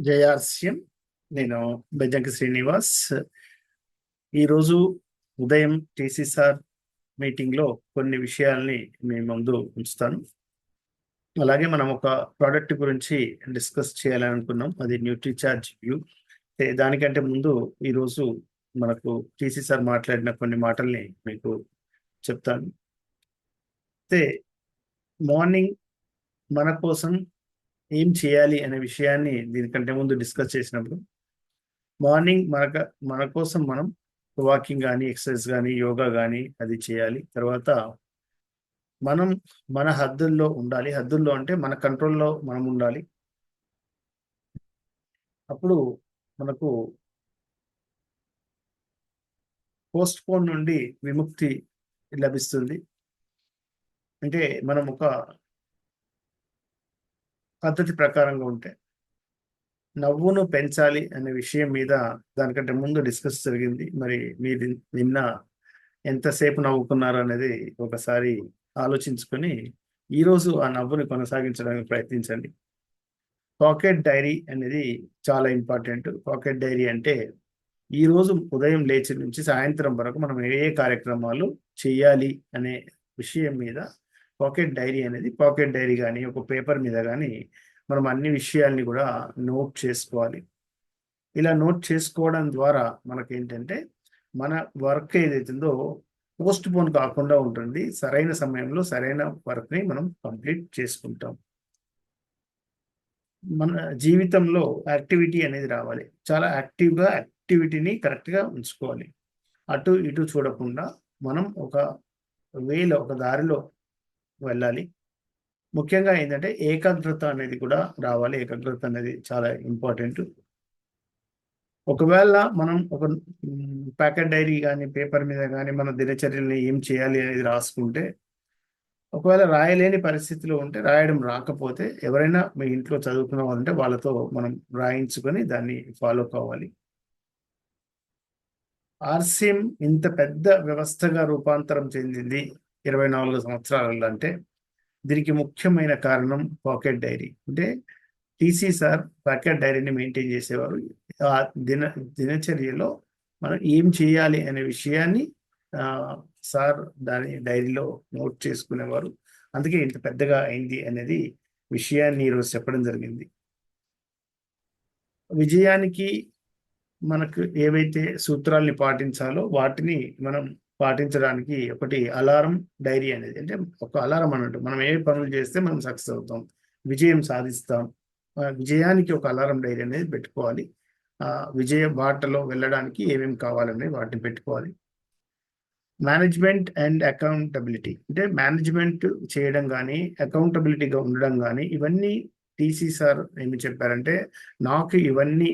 జయార్స్యం. నేను బెజ్జంకి శ్రీనివాస్. ఈరోజు ఉదయం టీసీసార్ మీటింగ్లో కొన్ని విషయాల్ని మీ ముందు ఉంచుతాను. అలాగే మనం ఒక ప్రోడక్ట్ గురించి డిస్కస్ చేయాలని అనుకున్నాం. అది న్యూట్రీచార్జ్ వ్యూ. దానికంటే ముందు ఈరోజు మనకు టీసీసార్ మాట్లాడిన కొన్ని మాటల్ని మీకు చెప్తాను. అయితే మార్నింగ్ మన కోసం ఏం చేయాలి అనే విషయాన్ని దీనికంటే ముందు డిస్కస్ చేసినప్పుడు మార్నింగ్ మనక మన కోసం మనం వాకింగ్ కానీ ఎక్సర్సైజ్ కానీ యోగా కానీ అది చేయాలి. తర్వాత మనం మన హద్దుల్లో ఉండాలి. హద్దుల్లో అంటే మన కంట్రోల్లో మనం ఉండాలి. అప్పుడు మనకు పోస్ట్ పోన్ నుండి విముక్తి లభిస్తుంది. అంటే మనం ఒక పద్ధతి ప్రకారంగా ఉంటే నవ్వును పెంచాలి అనే విషయం మీద దానికంటే ముందు డిస్కస్ జరిగింది. మరి మీరు నిన్న ఎంతసేపు నవ్వుకున్నారు అనేది ఒకసారి ఆలోచించుకొని ఈరోజు ఆ నవ్వుని కొనసాగించడానికి ప్రయత్నించండి. పాకెట్ డైరీ అనేది చాలా ఇంపార్టెంట్. పాకెట్ డైరీ అంటే ఈరోజు ఉదయం లేచి నుంచి సాయంత్రం వరకు మనం ఏ ఏ కార్యక్రమాలు చేయాలి అనే విషయం మీద పాకెట్ డైరీ అనేది పాకెట్ డైరీ కానీ ఒక పేపర్ మీద కానీ మనం అన్ని విషయాల్ని కూడా నోట్ చేసుకోవాలి. ఇలా నోట్ చేసుకోవడం ద్వారా మనకేంటంటే మన వర్క్ ఏదైతుందో పోస్ట్ పోన్ కాకుండా ఉంటుంది. సరైన సమయంలో సరైన వర్క్ని మనం కంప్లీట్ చేసుకుంటాం. మన జీవితంలో యాక్టివిటీ అనేది రావాలి. చాలా యాక్టివ్గా యాక్టివిటీని కరెక్ట్గా ఉంచుకోవాలి. అటు ఇటు చూడకుండా మనం ఒక వేలో ఒక దారిలో వెళ్ళాలి. ముఖ్యంగా ఏంటంటే ఏకాగ్రత అనేది కూడా రావాలి. ఏకాగ్రత అనేది చాలా ఇంపార్టెంట్. ఒకవేళ మనం ఒక ప్యాకెట్ డైరీ కానీ పేపర్ మీద కానీ మన దినచర్యల్ని ఏం చేయాలి అనేది రాసుకుంటే ఒకవేళ రాయలేని పరిస్థితిలో ఉంటే రాయడం రాకపోతే ఎవరైనా మీ ఇంట్లో చదువుకున్న వాళ్ళంటే వాళ్ళతో మనం రాయించుకొని దాన్ని ఫాలో కావాలి. ఆర్సిఎం ఇంత పెద్ద వ్యవస్థగా రూపాంతరం చెందింది. ఇరవై నాలుగు సంవత్సరాలలో అంటే దీనికి ముఖ్యమైన కారణం పాకెట్ డైరీ. అంటే టీసీ సార్ పాకెట్ డైరీని మెయింటైన్ చేసేవారు. ఆ దిన దినచర్యలో మనం ఏం చేయాలి అనే విషయాన్ని సార్ దాని డైరీలో నోట్ చేసుకునేవారు. అందుకే ఇంత పెద్దగా అయింది అనేది విషయాన్ని ఈరోజు చెప్పడం జరిగింది. విజయానికి మనకు ఏవైతే సూత్రాల్ని పాటించాలో వాటిని మనం పాటించడానికి ఒకటి అలారం డైరీ అనేది. అంటే ఒక అలారం అన్నట్టు మనం ఏ పనులు చేస్తే మనం సక్సెస్ అవుతాం. విజయం సాధిస్తాం. విజయానికి ఒక అలారం డైరీ అనేది పెట్టుకోవాలి. విజయ బాటలో వెళ్ళడానికి ఏమేమి కావాలనేది వాటిని పెట్టుకోవాలి. Management and accountability. అంటే మేనేజ్మెంట్ చేయడం కానీ అకౌంటబిలిటీగా ఉండడం కానీ ఇవన్నీ టీసీ సార్ ఏమి చెప్పారంటే నాకు ఇవన్నీ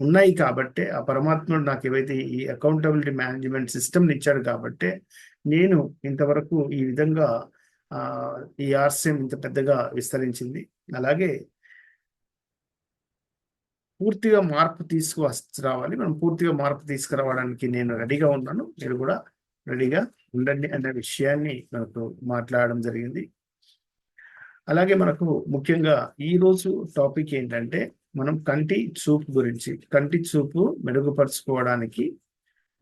ఉన్నాయి కాబట్టే ఆ పరమాత్ముడు నాకు ఏవైతే ఈ అకౌంటబిలిటీ మేనేజ్మెంట్ సిస్టమ్ని ఇచ్చాడు కాబట్టే నేను ఇంతవరకు ఈ విధంగా ఈ ఆర్సిఎం ఇంత పెద్దగా విస్తరించింది. అలాగే పూర్తిగా మార్పు తీసుకురావాలి మనం పూర్తిగా మార్పు తీసుకురావడానికి నేను రెడీగా ఉన్నాను. మీరు కూడా రెడీగా ఉండండి అనే విషయాన్ని మనకు మాట్లాడడం జరిగింది. అలాగే మనకు ముఖ్యంగా ఈరోజు టాపిక్ ఏంటంటే మనం కంటి చూపు గురించి కంటి చూపు మెరుగుపరుచుకోవడానికి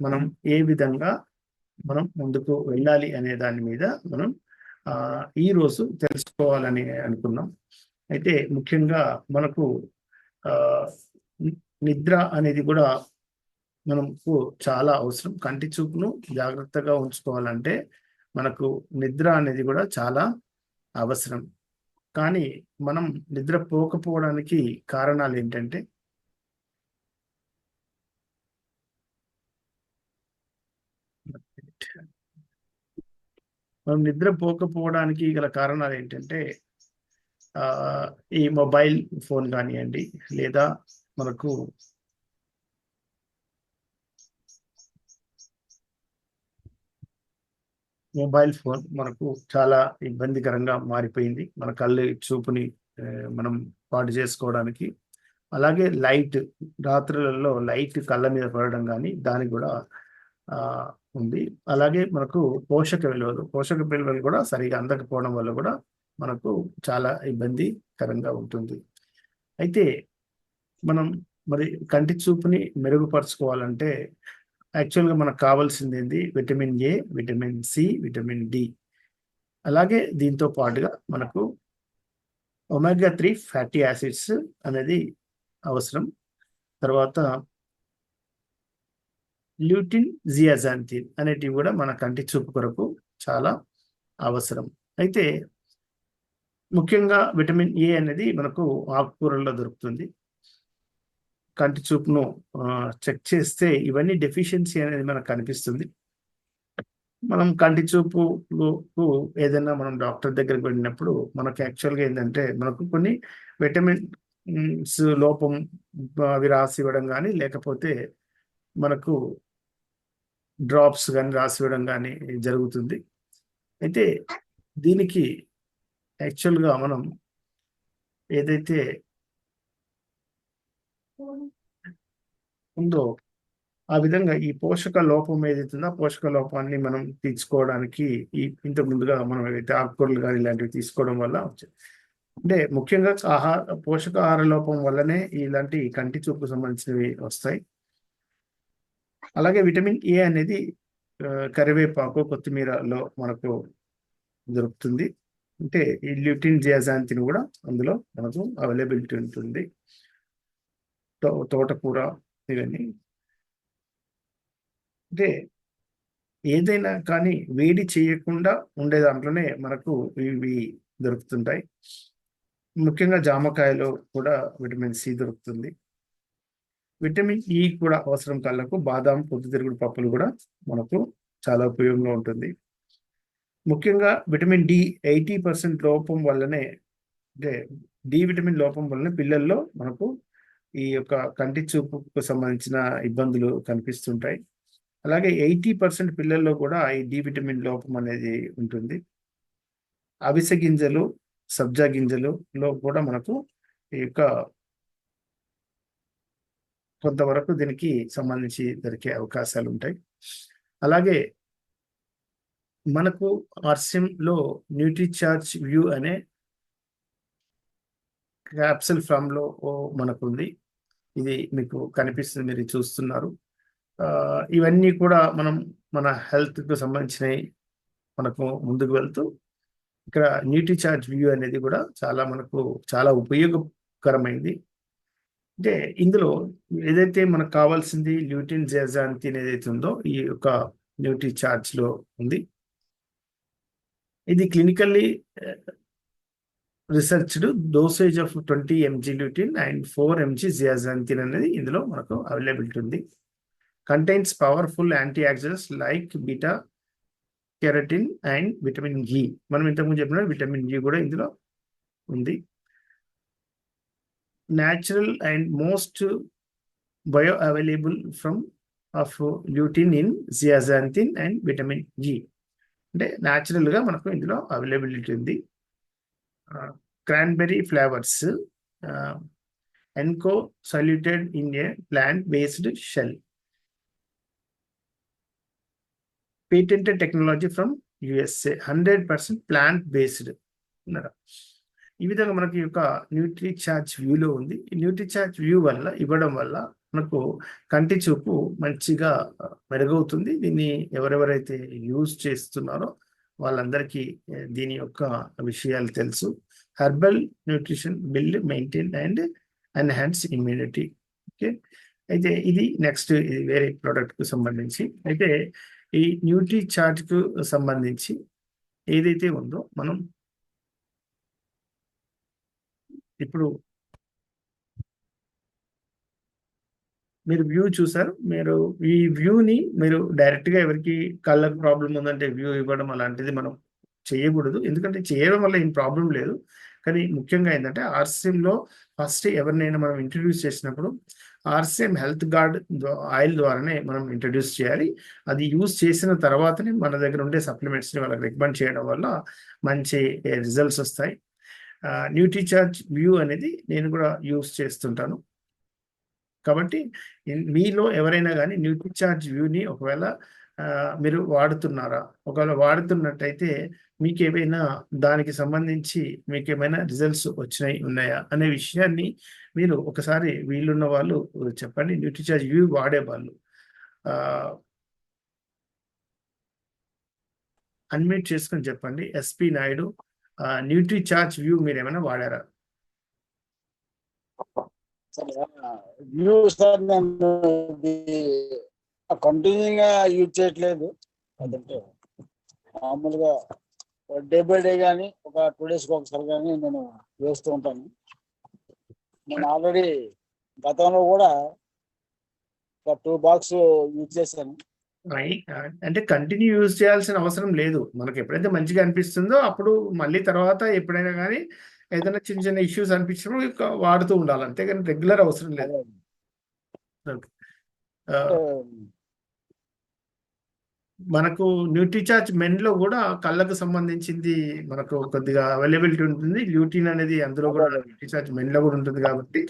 మనం ఏ విధంగా మనం ముందుకు వెళ్ళాలి అనే దాని మీద మనం ఈరోజు తెలుసుకోవాలని అనుకున్నాం. అయితే ముఖ్యంగా మనకు నిద్ర అనేది కూడా మనకు చాలా అవసరం. కంటి చూపును జాగ్రత్తగా ఉంచుకోవాలంటే మనకు నిద్ర అనేది కూడా చాలా అవసరం. కానీ మనం నిద్రపోకపోవడానికి కారణాలు ఏంటంటే మనం నిద్రపోకపోవడానికి గల కారణాలు ఏంటంటే ఈ మొబైల్ ఫోన్ కానివ్వండి లేదా మనకు మొబైల్ ఫోన్ మనకు చాలా ఇబ్బందికరంగా మారిపోయింది. మన కళ్ళు చూపుని మనం పాటు చేసుకోవడానికి. అలాగే లైట్ రాత్రులలో లైట్ కళ్ళ మీద పడడం కానీ దానికి కూడా ఉంది. అలాగే మనకు పోషక విలువలు పోషక విలువలు కూడా సరిగా అందకపోవడం వల్ల కూడా మనకు చాలా ఇబ్బందికరంగా ఉంటుంది. అయితే మనం మరి కంటి చూపుని మెరుగుపరుచుకోవాలంటే యాక్చువల్గా మనకు కావాల్సింది ఏంది? Vitamin A vitamin C vitamin D. అలాగే దీంతో పాటుగా మనకు ఒమేగా త్రీ ఫ్యాటీ యాసిడ్స్ అనేది అవసరం. తర్వాత ల్యూటిన్ జియాజాంతిన్ అనేటివి కూడా మన కంటి చూపు కొరకు చాలా అవసరం. అయితే ముఖ్యంగా విటమిన్ ఏ అనేది మనకు ఆకుకూరల్లో దొరుకుతుంది. కంటి చూపును చెక్ చేస్తే ఇవన్నీ డెఫిషియన్సీ అనేది మనకు కనిపిస్తుంది. మనం కంటి చూపుకు ఏదైనా మనం డాక్టర్ దగ్గరికి వెళ్ళినప్పుడు మనకు యాక్చువల్గా ఏంటంటే మనకు కొన్ని విటమిన్స్ లోపం అవి రాసి ఇవ్వడం కానీ లేకపోతే మనకు డ్రాప్స్ కానీ రాసి ఇవ్వడం కానీ జరుగుతుంది. అయితే దీనికి యాక్చువల్గా మనం ఏదైతే ఉందో ఆ విధంగా ఈ పోషక లోపం ఏదైతుందో ఆ పోషక లోపాన్ని మనం తీర్చుకోవడానికి ఈ ఇంత ముందుగా మనం ఏదైతే ఆకుకూరలు కానీ ఇలాంటివి తీసుకోవడం వల్ల అంటే ముఖ్యంగా ఆహార పోషకాహార లోపం వల్లనే ఇలాంటి కంటి చూపుకు సంబంధించినవి వస్తాయి. అలాగే విటమిన్ ఏ అనేది కరివేపాకు కొత్తిమీరలో మనకు దొరుకుతుంది. అంటే ఈ ల్యూటిన్ జియాజాంతిని కూడా అందులో మనకు అవైలబిలిటీ ఉంటుంది. తోటకూర ఇవన్నీ. అంటే ఏదైనా కానీ వేడి చేయకుండా ఉండే దాంట్లోనే మనకు ఇవి దొరుకుతుంటాయి. ముఖ్యంగా జామకాయలో కూడా విటమిన్ సి దొరుకుతుంది. విటమిన్ ఈ కూడా అవసరం కళ్ళకు బాదాం పొద్దుతిరుగుడు పప్పులు కూడా మనకు చాలా ఉపయోగంగా ఉంటుంది. ముఖ్యంగా విటమిన్ డి ఎయిటీ పర్సెంట్ లోపం వల్లనే అంటే డి విటమిన్ లోపం వల్లనే పిల్లల్లో మనకు ఈ యొక్క కంటి చూపుకు సంబంధించిన ఇబ్బందులు కనిపిస్తుంటాయి. అలాగే ఎయిటీ పర్సెంట్ పిల్లల్లో కూడా ఈ డి విటమిన్ లోపం అనేది ఉంటుంది. అవిసె గింజలు సబ్జా గింజలులో కూడా మనకు ఈ యొక్క కొంతవరకు దీనికి సంబంధించి దొరికే అవకాశాలు ఉంటాయి. అలాగే మనకు ఆర్సియంలో న్యూట్రిచార్జ్ వ్యూ అనే క్యాప్సిల్ ఫామ్లో మనకు ఉంది ఇది మీకు కనిపిస్తుంది మీరు చూస్తున్నారు. ఇవన్నీ కూడా మనం మన హెల్త్కు సంబంధించినవి మనకు ముందుకు వెళ్తూ ఇక్కడ న్యూట్రీ చార్జ్ వ్యూ అనేది కూడా చాలా మనకు చాలా ఉపయోగకరమైంది. అంటే ఇందులో ఏదైతే మనకు కావాల్సింది ల్యూటిన్ జేజాంతిన్ ఏదైతే ఉందో ఈ యొక్క న్యూట్రీ చార్జ్లో ఉంది. ఇది clinically researched dosage of twenty MG lutein and four MG zeaxanthin అనేది ఇందులో మనకు అవైలబిలిటీ ఉంది. Contains powerful antioxidants like beta carotene and vitamin E మనం ఇంతకుముందు చెప్పిన విటమిన్ ఈ e కూడా ఇందులో ఉంది. Natural and most bioavailable from of lutein in zeaxanthin and vitamin E అంటే న్యాచురల్గా మనకు ఇందులో అవైలబిలిటీ ఉంది. Cranberry flavours encapsulated in a plant based shell patented technology from USA hundred percent plant based ఈ విధంగా మనకి యొక్క న్యూట్రీ చార్జ్ వ్యూలో ఉంది. ఈ న్యూట్రీ చార్జ్ వ్యూ వల్ల ఇవ్వడం వల్ల మనకు కంటి చూపు మంచిగా మెరుగవుతుంది. దీన్ని ఎవరెవరైతే యూజ్ చేస్తున్నారో వాళ్ళందరికీ దీని యొక్క విషయాలు తెలుసు. Herbal nutrition build maintain and enhance immunity okay అయితే ఇది నెక్స్ట్ ఇది వేరే ప్రోడక్ట్కు సంబంధించి. అయితే ఈ న్యూట్రీ చార్ట్కు సంబంధించి ఏదైతే ఉందో మనం ఇప్పుడు మీరు వ్యూ చూసారు. మీరు ఈ వ్యూని మీరు డైరెక్ట్గా ఎవరికి కళ్ళకు ప్రాబ్లం ఉందంటే వ్యూ ఇవ్వడం అలాంటిది మనం చేయకూడదు. ఎందుకంటే చేయడం వల్ల ఏం ప్రాబ్లం లేదు. కానీ ముఖ్యంగా ఏంటంటే ఆర్సీఎంలో ఫస్ట్ ఎవరినైనా మనం ఇంట్రడ్యూస్ చేసినప్పుడు ఆర్సీఎం హెల్త్ గార్డ్ ఆయిల్ ద్వారానే మనం ఇంట్రడ్యూస్ చేయాలి. అది యూజ్ చేసిన తర్వాతనే మన దగ్గర ఉండే సప్లిమెంట్స్ని వాళ్ళకి రికమెండ్ చేయడం వల్ల మంచి రిజల్ట్స్ వస్తాయి. న్యూట్రీచార్జ్ వ్యూ అనేది నేను కూడా యూజ్ చేస్తుంటాను. కాబట్టి మీలో ఎవరైనా కానీ న్యూట్రీచార్జ్ వ్యూని ఒకవేళ మీరు వాడుతున్నారా? ఒకవేళ వాడుతున్నట్టయితే మీకు ఏమైనా దానికి సంబంధించి మీకు ఏమైనా రిజల్ట్స్ వచ్చినాయి ఉన్నాయా అనే విషయాన్ని మీరు ఒకసారి వీళ్ళున్న వాళ్ళు చెప్పండి. న్యూట్రిచార్జ్ వ్యూ వాడే వాళ్ళు అన్మ్యూట్ చేసుకొని చెప్పండి. SP Naidu Nutri charge view మీరు ఏమైనా వాడారా? వ్యూ సార్ నేను కంటిన్యూగా యూజ్ చేయట్లేదు. అదంటే మామూలుగా డే బై డే కానీ ఒక టూ డేస్కి ఒకసారి కానీ నేను వేస్తూ ఉంటాను. నేను ఆల్రెడీ గతంలో కూడా ఒక టూ బాక్స్ యూజ్ చేశాను. అంటే కంటిన్యూ యూజ్ చేయాల్సిన అవసరం లేదు. మనకు ఎప్పుడైతే మంచిగా అనిపిస్తుందో అప్పుడు మళ్ళీ తర్వాత ఎప్పుడైనా కానీ ఏదైనా చిన్న చిన్న ఇష్యూస్ అనిపించినప్పుడు వాడుతూ ఉండాలి. అంతేగాని రెగ్యులర్ అవసరం లేదు. అంటే మనకు న్యూట్రిచార్జ్ మెన్లో కూడా కళ్ళకు సంబంధించింది మనకు కొద్దిగా అవైలబిలిటీ ఉంటుంది ల్యూటిన్ అనేది అందులో కూడా. న్యూట్రిచార్జ్ మెన్లో కూడా ఉంటుంది కాబట్టి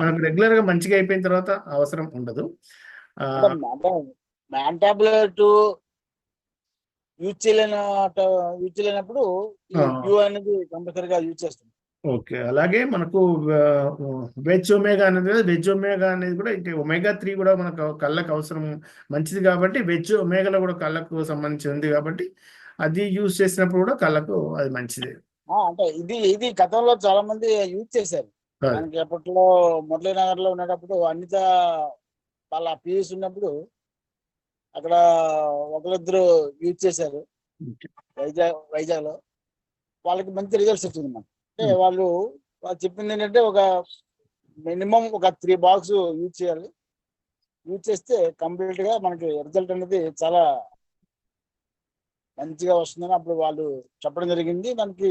మనకు రెగ్యులర్గా మంచిగా అయిపోయిన తర్వాత అవసరం ఉండదు మ్యాన్ టాబ్లెట్ యూజ్ చేయలేన యూజ్ చేయలేనప్పుడు. వ్యూ అనేది కంపల్సరీగా యూజ్ చేస్తాం ఓకే. అలాగే మనకు వెజ్ ఒమేగా అనేది వెజ్ ఒమేగా అనేది కూడా అంటే ఒమేగా త్రీ కూడా మనకు కళ్ళకు అవసరం మంచిది కాబట్టి వెజ్ ఒమేగాలో కూడా కళ్ళకు సంబంధించి ఉంది కాబట్టి అది యూజ్ చేసినప్పుడు కూడా కళ్ళకు అది మంచిదే. అంటే ఇది ఇది గతంలో చాలా మంది యూజ్ చేశారు. మనకి అప్పట్లో మురళీనగర్లో ఉండేటప్పుడు అనిత వాళ్ళ పిఎస్ ఉన్నప్పుడు అక్కడ ఒకరిద్దరు యూజ్ చేశారు. వైజాగ్ వైజాగ్లో వాళ్ళకి మంచి రిజల్ట్స్ వచ్చింది మనకి. అంటే. వాళ్ళు వాళ్ళు చెప్పింది ఏంటంటే ఒక మినిమం ఒక త్రీ బాక్స్ యూజ్ చేయాలి. యూజ్ చేస్తే కంప్లీట్గా మనకి రిజల్ట్ అనేది చాలా మంచిగా వస్తుందని అప్పుడు వాళ్ళు చెప్పడం జరిగింది. దానికి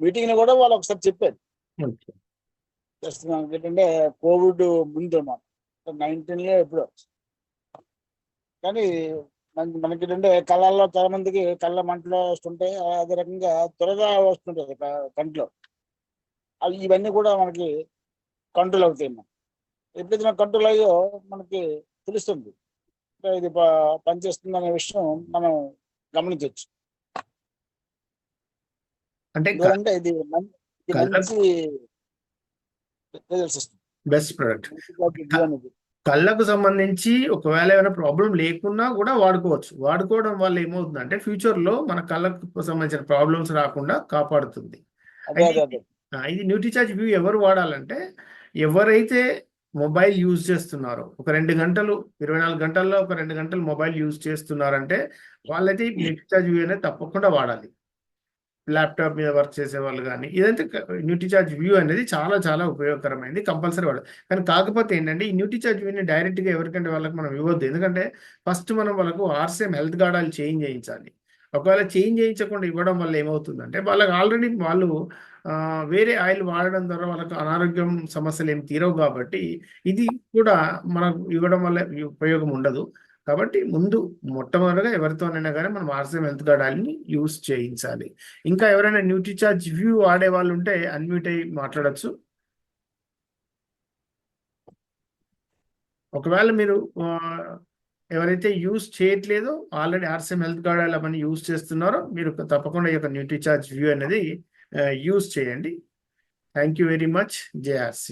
మీటింగ్లో కూడా వాళ్ళు ఒకసారి చెప్పారు. జస్ట్ మనకి ఏంటంటే కోవిడ్ ముందు అన్నమాట. నైన్టీన్లో ఎప్పుడో. కానీ మనకి మనకి ఏంటంటే కళ్ళల్లో చాలా మందికి కళ్ళ మంటలు వస్తుంటాయి. అదే రకంగా త్వరగా వస్తుంటది కంట్లో. అవి ఇవన్నీ కూడా మనకి కంట్రోల్ అవుతాయి మనం ఎప్పుడైతే మనకు కంట్రోల్ అయ్యో మనకి తెలుస్తుంది. అంటే ఇది పనిచేస్తుంది అనే విషయం మనం గమనించవచ్చు అంటే ఇది మంచి రిజల్ట్స్ బెస్ట్ ప్రొడక్ట్. కళ్ళకు సంబంధించి ఒకవేళ ఏమైనా ప్రాబ్లం లేకున్నా కూడా వాడుకోవచ్చు. వాడుకోవడం వల్ల ఏమవుతుందంటే ఫ్యూచర్లో మన కళ్ళకు సంబంధించిన ప్రాబ్లమ్స్ రాకుండా కాపాడుతుంది. ఇది అదే అదే ఇది వ్యూ ఎవరు వాడాలంటే ఎవరైతే మొబైల్ యూజ్ చేస్తున్నారో ఒక రెండు గంటలు ఇరవై నాలుగు గంటల్లో ఒక రెండు గంటలు మొబైల్ యూజ్ చేస్తున్నారంటే వాళ్ళైతే న్యూ రీఛార్జ్ వ్యూ అనేది తప్పకుండా వాడాలి. ల్యాప్టాప్ మీద వర్క్ చేసే వాళ్ళు కానీ ఇదంతా న్యూట్రిచార్జ్ వ్యూ అనేది చాలా చాలా ఉపయోగకరమైంది కంపల్సరీ వాడు కానీ కాకపోతే ఏంటంటే ఈ న్యూట్రిచార్జ్ వ్యూని డైరెక్ట్గా ఎవరికంటే వాళ్ళకి మనం ఇవ్వద్దు. ఎందుకంటే ఫస్ట్ మనం వాళ్ళకు ఆర్సీఎం హెల్త్ గార్డాలు చేంజ్ చేయించాలి. ఒకవేళ చేంజ్ చేయించకుండా ఇవ్వడం వల్ల ఏమవుతుందంటే వాళ్ళకి ఆల్రెడీ వాళ్ళు వేరే ఆయిల్ వాడడం ద్వారా వాళ్ళకి అనారోగ్యం సమస్యలు ఏం తీరవు కాబట్టి ఇది కూడా మనకు ఇవ్వడం వల్ల ఉపయోగం ఉండదు. కాబట్టి ముందు మొట్టమొదటిగా ఎవరితోనైనా కానీ మనం ఆర్సీఎం హెల్త్ కార్డ్ ఆయిల్ని యూస్ చేయించాలి. ఇంకా ఎవరైనా న్యూట్రిచార్జ్ వ్యూ వాడే వాళ్ళు ఉంటే అన్మ్యూట్ అయ్యి మాట్లాడచ్చు. ఒకవేళ మీరు ఎవరైతే యూస్ చేయట్లేదో ఆల్రెడీ ఆర్సీఎం హెల్త్ కార్డ్ అలా అవన్నీ యూస్ చేస్తున్నారో మీరు తప్పకుండా ఈ యొక్క న్యూట్రిచార్జ్ వ్యూ అనేది యూస్ చేయండి. Thank you very much JRC